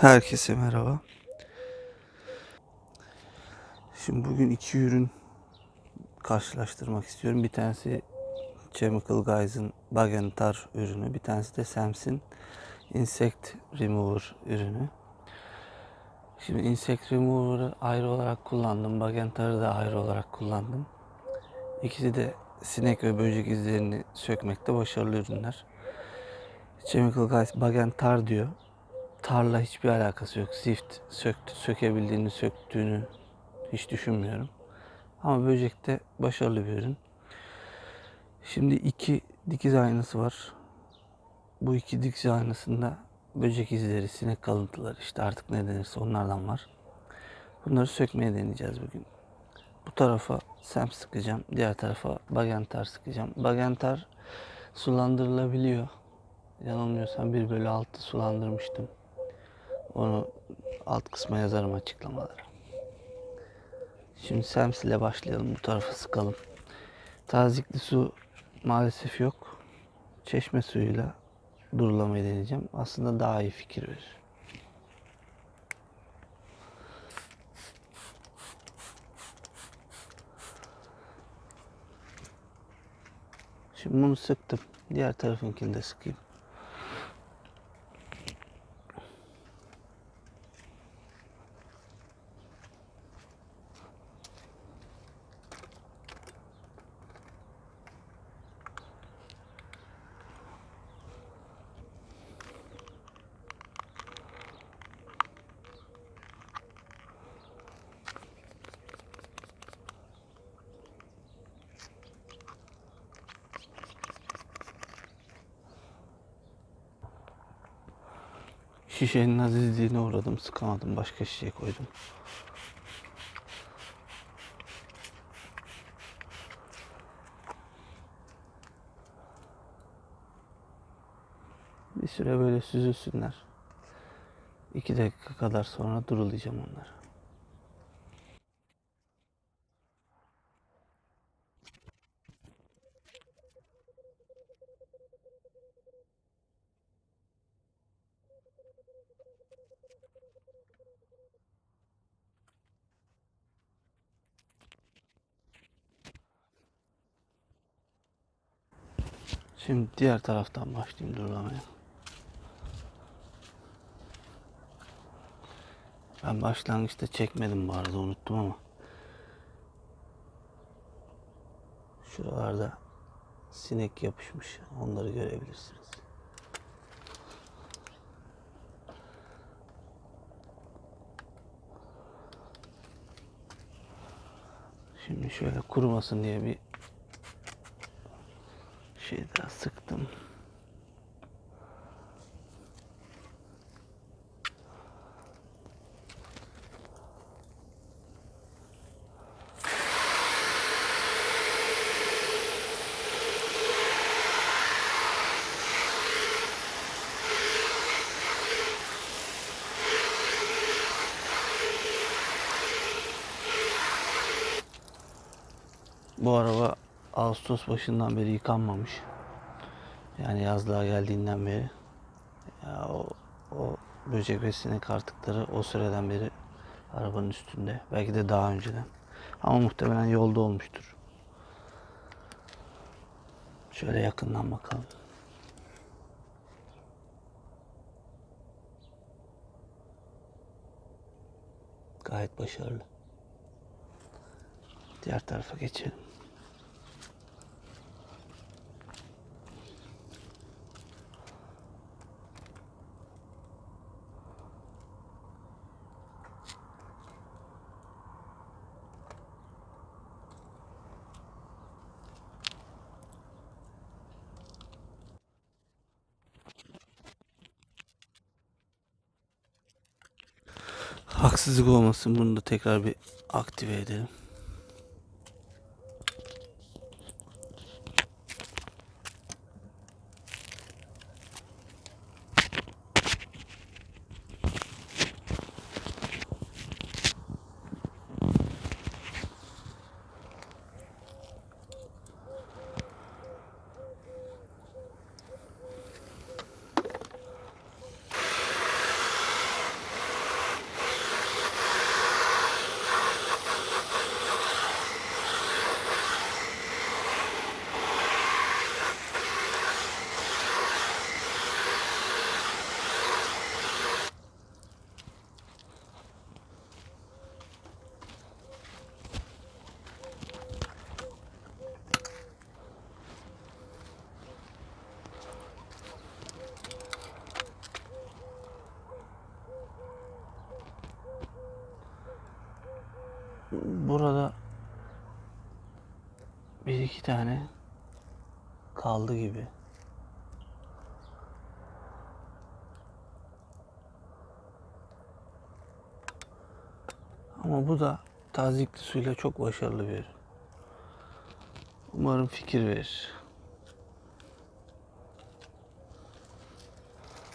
Herkese merhaba. Şimdi bugün iki ürün karşılaştırmak istiyorum. Bir tanesi Chemical Guys'ın Bagentar ürünü, bir tanesi de Sams'in Insect Remover ürünü. Şimdi Insect Remover'ı ayrı olarak kullandım, Bagentar'ı da ayrı olarak kullandım. İkisi de sinek ve böcek izlerini sökmekte başarılı ürünler. Chemical Guys Bagentar diyor tarla hiçbir alakası yok. Zift söktü, sökebildiğini, söktüğünü hiç düşünmüyorum. Ama böcekte başarılı bir ürün. Şimdi iki dikiz aynası var. Bu iki dikiz aynasında böcek izleri, sinek kalıntıları işte artık ne denirse onlardan var. Bunları sökmeye deneyeceğiz bugün. Bu tarafa sem sıkacağım. Diğer tarafa bagentar sıkacağım. Bagentar sulandırılabiliyor. Yanılmıyorsam 1 bölü 6 sulandırmıştım. Onu alt kısma yazarım açıklamalara. Şimdi Sems ile başlayalım. Bu tarafa sıkalım. Tazikli su maalesef yok. Çeşme suyuyla durulamayı deneyeceğim. Aslında daha iyi fikir verir. Şimdi bunu sıktım. Diğer tarafınkini de sıkayım. Şişenin azizliğine uğradım. Sıkamadım. Başka şişeye koydum. Bir süre böyle süzülsünler. İki dakika kadar sonra durulayacağım onları. Şimdi diğer taraftan başlayayım durulamaya. Ben başlangıçta çekmedim bu arada unuttum ama. Şuralarda sinek yapışmış. Onları görebilirsiniz. Şimdi şöyle kurumasın diye bir şey daha sıktım. Bu araba Ağustos başından beri yıkanmamış. Yani yazlığa geldiğinden beri. Ya o, o böcek ve sinek artıkları o süreden beri arabanın üstünde. Belki de daha önceden. Ama muhtemelen yolda olmuştur. Şöyle yakından bakalım. Gayet başarılı. Diğer tarafa geçelim. Haksızlık olmasın bunu da tekrar bir aktive edelim. burada bir iki tane kaldı gibi. Ama bu da tazikli suyla çok başarılı bir. Umarım fikir verir.